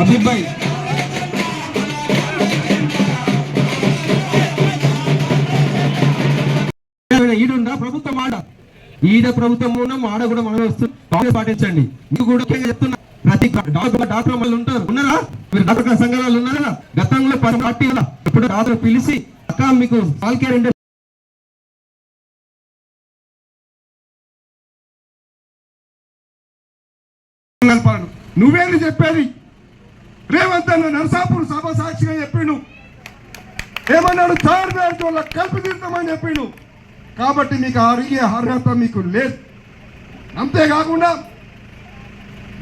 అభిబ్ ప్రభుత్వం ఆడ? ఈడ ప్రభుత్వం ఉన్నాం ఆడ కూడా మనం వస్తుంది పాటించండి. మీకు కూడా చెప్తున్నా ప్రతి డాక్టర్ డాక్టర్ వాళ్ళు ఉంటారు. ఉన్నారా? మీరు డాక్టర్ సంఘాలు ఉన్నారా? గతంలో పది పార్టీ ఇప్పుడు డాక్టర్ పిలిచి అక్క మీకు పాల్ కేర్ అంటే నువ్వేంది చెప్పేది? రేవంత్ అన్న నరసాపూర్ సభ సాక్షిగా చెప్పిండు. ఏమన్నాడు? థర్డ్ బ్యాచ్ వాళ్ళ కలిపి తీర్థమని చెప్పిండు. కాబట్టి మీకు అడిగే అర్హత మీకు లేదు. అంతేకాకుండా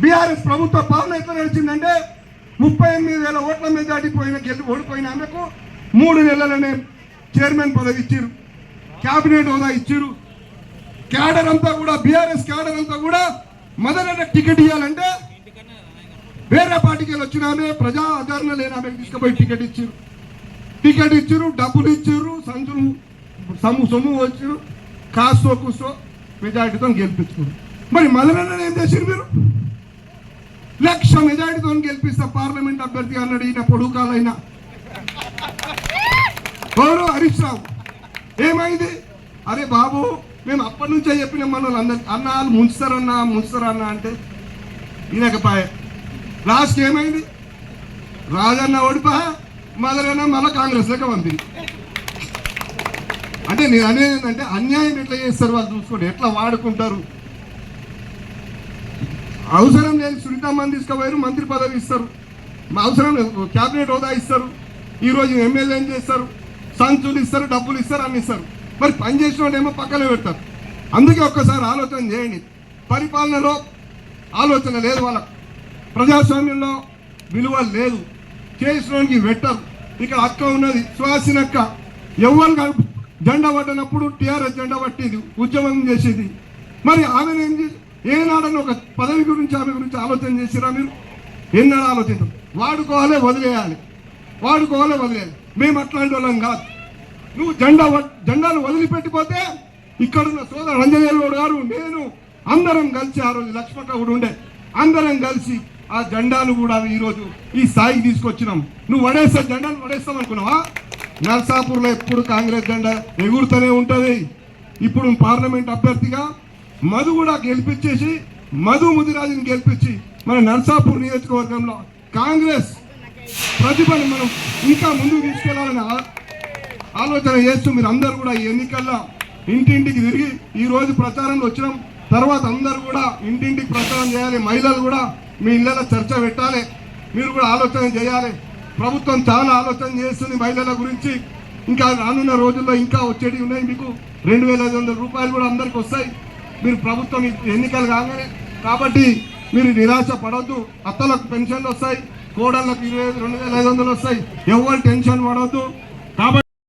బీఆర్ఎస్ ప్రభుత్వ పాలన ఎట్లా నడిచిందంటే ముప్పై ఎనిమిది వేల ఓట్ల మీద దాటిపోయిన గెలి ఓడిపోయిన ఆమెకు మూడు నెలలనే చైర్మన్ పదవి ఇచ్చారు క్యాబినెట్ హోదా ఇచ్చారు క్యాడర్ అంతా కూడా బీఆర్ఎస్ క్యాడర్ అంతా కూడా మొదట టికెట్ ఇవ్వాలంటే వేరే పార్టీకి వెళ్ళి వచ్చిన ఆమె ప్రజా ఆదరణ లేని ఆమెకు తీసుకుపోయి టికెట్ ఇచ్చారు టికెట్ ఇచ్చారు డబ్బులు ఇచ్చారు సంచులు సొమ్ము సొమ్ము వచ్చారు కాస్తో కూస్తో మెజార్టీతో గెలిపించుకున్నారు. మరి మొదలన్న ఏం చేశారు మీరు? లక్ష మెజార్టీతో గెలిపిస్తా పార్లమెంట్ అభ్యర్థి అన్నాడు ఈయన పొడుకాలైనా గౌరవ హరీష్ రావు ఏమైంది? అరే బాబు మేము అప్పటి నుంచే చెప్పిన మన అందరికి అన్న వాళ్ళు ముంచుతారన్నా ముంచుతారన్నా అంటే ఈయనకపాయ లాస్ట్ ఏమైంది? రాజన్న ఓడిపా మదరన్న మళ్ళా కాంగ్రెస్ లెక్క పంపింది అంటే నేను అనేది ఏంటంటే అన్యాయం ఎట్లా చేస్తారు వాళ్ళు చూసుకోండి. ఎట్లా వాడుకుంటారు? అవసరం లేని సునీతమ్మని తీసుకుపోయారు మంత్రి పదవి ఇస్తారు. మా అవసరం లేదు క్యాబినెట్ హోదా ఇస్తారు. ఈరోజు ఎమ్మెల్యేని చేస్తారు? సంచులు ఇస్తారు డబ్బులు ఇస్తారు అన్ని ఇస్తారు. మరి పని చేసిన ఏమో పక్కన పెడతారు. అందుకే ఒక్కసారి ఆలోచన చేయండి. పరిపాలనలో ఆలోచన లేదు వాళ్ళకు. ప్రజాస్వామ్యంలో విలువ లేదు. చేసినోనికి పెట్టరు ఇక్కడ అక్క ఉన్నది సువాసినక్క ఎవరు కాదు జెండా పట్టినప్పుడు టీఆర్ఎస్ జెండా పట్టేది ఉద్యమం చేసేది. మరి ఆమెను ఏం చేసి ఏనాడని ఒక పదవి గురించి ఆమె గురించి ఆలోచన చేసిరా మీరు? ఎన్నడూ ఆలోచించారు వాడుకోవాలి వదిలేయాలి. వాడుకోవాలి వదిలేయాలి. మేము అట్లాంటి వాళ్ళం కాదు. నువ్వు జెండా జెండాను వదిలిపెట్టిపోతే ఇక్కడున్న సోదరు రంజనేశ్వరుడు గారు నేను అందరం కలిసి ఆ రోజు లక్ష్మణ కూడా ఉండే. అందరం కలిసి ఆ జెండాను కూడా ఈరోజు ఈ స్థాయికి తీసుకొచ్చినాం. నువ్వు వడేస్తా జెండాను వడేస్తాం అనుకున్నావా నర్సాపూర్లో ఎప్పుడు కాంగ్రెస్ జెండా ఎగురుతూనే ఉంటుంది. ఇప్పుడు పార్లమెంట్ అభ్యర్థిగా మధు కూడా గెలిపించేసి మధు ముదిరాజుని గెలిపించి మన నర్సాపూర్ నియోజకవర్గంలో కాంగ్రెస్ ప్రతిభను మనం ఇంకా ముందుకు తీసుకెళ్ళాలని ఆలోచన చేస్తూ మీరు అందరూ కూడా ఈ ఎన్నికల్లో ఇంటింటికి తిరిగి ఈ రోజు ప్రచారంలో వచ్చినాం. తర్వాత అందరూ కూడా ఇంటింటికి ప్రచారం చేయాలి. మహిళలు కూడా మీ ఇళ్ళలో చర్చ పెట్టాలి. మీరు కూడా ఆలోచన చేయాలి. ప్రభుత్వం చాలా ఆలోచన చేస్తుంది మహిళల గురించి. ఇంకా రానున్న రోజుల్లో ఇంకా వచ్చేటివి ఉన్నాయి. మీకు రెండు వేల ఐదు వందల రూపాయలు కూడా అందరికి వస్తాయి. మీరు ప్రభుత్వం ఎన్నికలు కాగానే కాబట్టి మీరు నిరాశ పడవద్దు అత్తలకు పెన్షన్లు వస్తాయి. కోడళ్ళకు ఇరవై రెండు వేల ఐదు వందలు వస్తాయి. ఎవరు టెన్షన్ పడవద్దు కాబట్టి